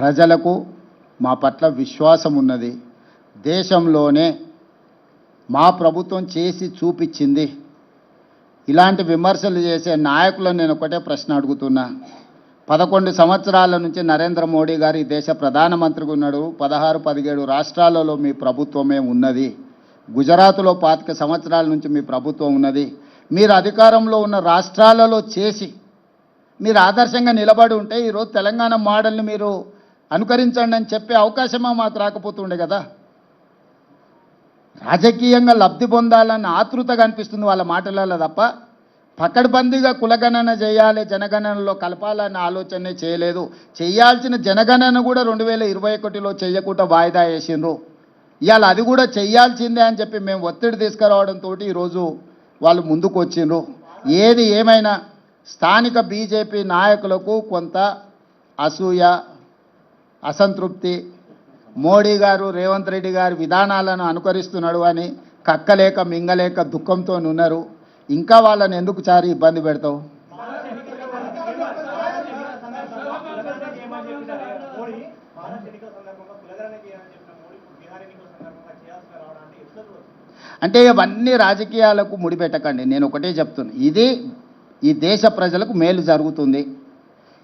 ప్రజలకు మా పట్ల విశ్వాసం ఉన్నది. దేశంలోనే మా ప్రభుత్వం చేసి చూపించింది. ఇలాంటి విమర్శలు చేసే నాయకులను నేను ఒకటే ప్రశ్న అడుగుతున్నా. పదకొండు సంవత్సరాల నుంచి నరేంద్ర మోడీ గారు ఈ దేశ ప్రధానమంత్రిగా ఉన్నాడు. పదహారు పదిహేడు రాష్ట్రాలలో మీ ప్రభుత్వమే ఉన్నది. గుజరాత్లో పాతిక సంవత్సరాల నుంచి మీ ప్రభుత్వం ఉన్నది. మీరు అధికారంలో ఉన్న రాష్ట్రాలలో చేసి మీరు ఆదర్శంగా నిలబడి ఉంటే ఈరోజు తెలంగాణ మోడల్ని మీరు అనుకరించండి అని చెప్పే అవకాశమా మాకు రాకపోతుండే కదా? రాజకీయంగా లబ్ధి పొందాలన్న ఆతృతగా అనిపిస్తుంది వాళ్ళ మాటలలో తప్ప పకడ్బందీగా కులగణన చేయాలి జనగణనలో కలపాలన్న ఆలోచనే చేయలేదు. చేయాల్సిన జనగణన కూడా రెండు వేల ఇరవై ఒకటిలో చేయకుండా వాయిదా వేసిండ్రు. ఇవాళ అది కూడా చేయాల్సిందే అని చెప్పి మేము ఒత్తిడి తీసుకురావడంతో ఈరోజు వాళ్ళు ముందుకు వచ్చిండ్రు. ఏది ఏమైనా స్థానిక బీజేపీ నాయకులకు కొంత అసూయ అసంతృప్తి. మోడీ గారు రేవంత్ రెడ్డి గారి విధానాలను అనుకరిస్తున్నాడు అని కక్కలేక మింగలేక దుఃఖంతో ఉన్నారు ఇంకా వాళ్ళని ఎందుకు చారి ఇబ్బంది పెడతావు? అంటే అంటే ఇవన్నీ రాజకీయాలకు ముడిపెట్టకండి. నేను ఒకటే చెప్తున్నా. ఇది ఈ దేశ ప్రజలకు మేలు జరుగుతుంది.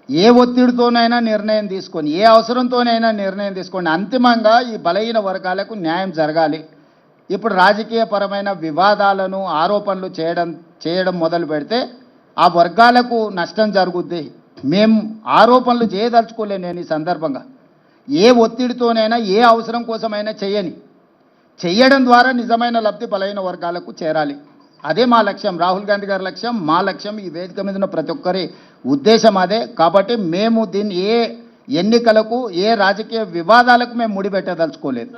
ఏ ఒత్తిడితోనైనా నిర్ణయం తీసుకొని ఏ అవసరంతోనైనా నిర్ణయం తీసుకొని అంతిమంగా ఈ బలహీన వర్గాలకు న్యాయం జరగాలి. ఇప్పుడు రాజకీయపరమైన వివాదాలను ఆరోపణలు చేయడం చేయడం మొదలు పెడితే ఆ వర్గాలకు నష్టం జరుగుద్ది. మేము ఆరోపణలు చేయదలుచుకోలే నేను ఈ సందర్భంగా. ఏ ఒత్తిడితోనైనా ఏ అవసరం కోసమైనా చేయని చేయడం ద్వారా నిజమైన లబ్ధి బలైన వర్గాలకు చేరాలి. అదే మా లక్ష్యం. రాహుల్ గాంధీ గారి లక్ష్యం మా లక్ష్యం ఈ వేదిక మీద ఉన్న ప్రతి ఒక్కరి ఉద్దేశం అదే. కాబట్టి మేము దీన్ని ఏ ఎన్నికలకు ఏ రాజకీయ వివాదాలకు మేము ముడిపెట్టదలుచుకోలేదు.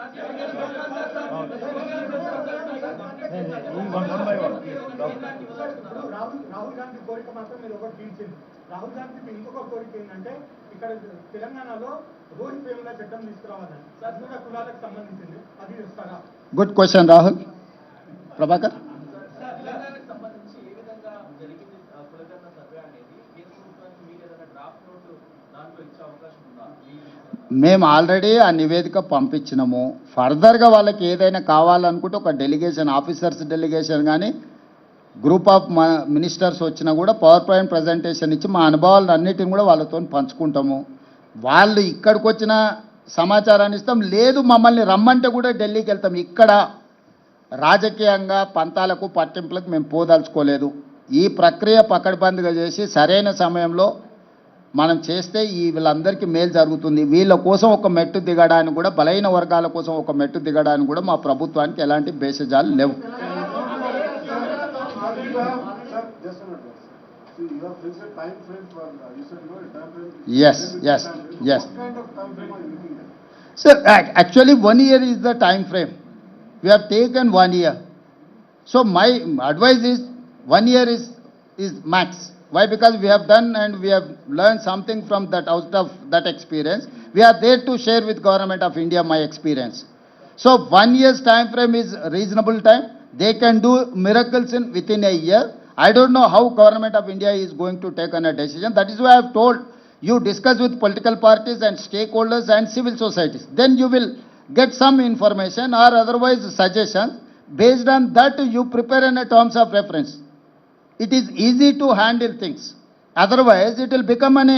రాహుల్ రాహుల్ గాంధీ కోరిక మాత్రం మీరు ఒకటి తీర్చింది. రాహుల్ గాంధీ మీ ఇంకొక కోరిక ఏంటంటే ఇక్కడ తెలంగాణలో రోహిత్ వేముల చట్టం తీసుకురావాలని. అది కూడా కులాలకు సంబంధించింది. అది ఇస్తారా గుడ్ క్వశ్చన్ రాహుల్ ప్రభాకర్ తెలంగాణకు సంబంధించి ఏ విధంగా జరిగింది ఆ కులగణన సర్వే అనేది కేంద్ర ప్రభుత్వానికి మీరు ఏదైనా డ్రాఫ్ట్ నోట్ దాంట్లో ఇచ్చే అవకాశం ఉందా మీ మేము ఆల్రెడీ ఆ నివేదిక పంపించినాము. ఫర్దర్గా వాళ్ళకి ఏదైనా కావాలనుకుంటే ఒక డెలిగేషన్ ఆఫీసర్స్ డెలిగేషన్ కానీ గ్రూప్ ఆఫ్ మినిస్టర్స్ వచ్చినా కూడా పవర్ పాయింట్ ప్రజెంటేషన్ ఇచ్చి మా అనుభవాలను అన్నిటిని కూడా వాళ్ళతో పంచుకుంటాము. వాళ్ళు ఇక్కడికి వచ్చిన సమాచారాన్ని ఇస్తాం. లేదు మమ్మల్ని రమ్మంటే కూడా ఢిల్లీకి వెళ్తాం. ఇక్కడ రాజకీయంగా పంతాలకు పట్టింపులకు మేము పోదలుచుకోలేదు. ఈ ప్రక్రియ పకడ్బందీగా చేసి సరైన సమయంలో మనం చేస్తే ఈ వీళ్ళందరికీ మేలు జరుగుతుంది. వీళ్ళ కోసం ఒక మెట్టు దిగడానికి కూడా బలైన వర్గాల కోసం ఒక మెట్టు దిగడానికి కూడా మా ప్రభుత్వానికి ఎలాంటి భేషజాలు లేవు. S S S sir actually one year is the time frame we are taken one year so my advice is one year is is max Why? Because we have done and we have learned something from that, out of that experience. We are there to share with government of India my experience. So one year's time frame is reasonable time. They can do miracles in within a year. I don't know how government of India is going to take on a decision. That is why I have told you discuss with political parties and stakeholders and civil societies. Then you will get some information or otherwise suggestions. Based on that, you prepare in a terms of reference it is easy to handle things. Otherwise, it will become an